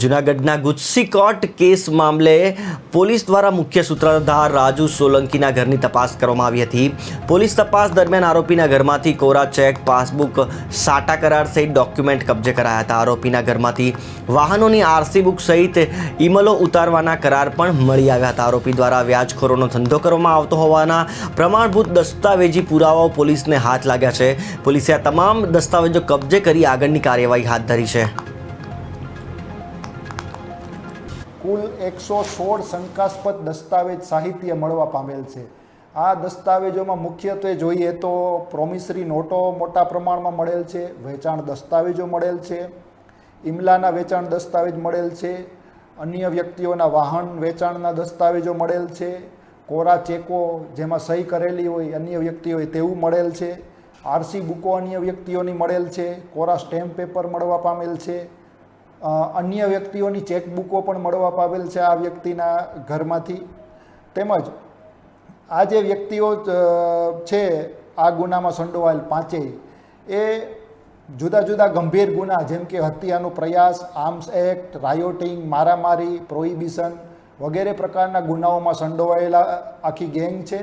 જૂનાગઢના ગુજસીકોટ કેસ મામલે પોલીસ દ્વારા મુખ્ય સૂત્રધાર રાજુ સોલંકીના ઘરની તપાસ કરવામાં આવી હતી. પોલીસ તપાસ દરમિયાન આરોપીના ઘરમાંથી કોરા ચેક, પાસબુક સાટા કરાર સહિત ડોક્યુમેન્ટ કબજે કરાયા હતા. આરોપીના ઘરમાંથી વાહનોની આરસી બુક સહિત ઈમેલો ઉતારવાના કરાર પણ મળી આવ્યા હતા. આરોપી દ્વારા વ્યાજખોરોનો ધંધો કરવામાં આવતો હોવાના પ્રમાણભૂત દસ્તાવેજી પુરાવાઓ પોલીસને હાથ લાગ્યા છે. પોલીસે આ તમામ દસ્તાવેજો કબજે કરી આગળની કાર્યવાહી હાથ ધરી છે. કુલ એકસો સોળ શંકાસ્પદ દસ્તાવેજ સાહિત્ય મળવા પામેલ છે. આ દસ્તાવેજોમાં મુખ્યત્વે જોઈએ તો પ્રોમિસરી નોટો મોટા પ્રમાણમાં મળેલ છે, વેચાણ દસ્તાવેજો મળેલ છે, ઇમલાના વેચાણ દસ્તાવેજ મળેલ છે, અન્ય વ્યક્તિઓના વાહન વેચાણના દસ્તાવેજો મળેલ છે, કોરા ચેકો જેમાં સહી કરેલી હોય અન્ય વ્યક્તિઓએ તેવું મળેલ છે, આરસી બુકો અન્ય વ્યક્તિઓની મળેલ છે, કોરા સ્ટેમ્પ પેપર મળવા પામેલ છે અન્ય વ્યક્તિઓની ચેકબુકો પણ મળવા પાવેલ છે આ વ્યક્તિના ઘરમાંથી. તેમજ આ જે વ્યક્તિઓ છે, આ ગુનામાં સંડોવાયેલ પાંચેય, એ જુદા જુદા ગંભીર ગુના, જેમ કે હત્યાનો પ્રયાસ, આર્મ્સ એક્ટ, રાયોટિંગ, મારામારી, પ્રોહિબિશન વગેરે પ્રકારના ગુનાઓમાં સંડોવાયેલા આખી ગેંગ છે.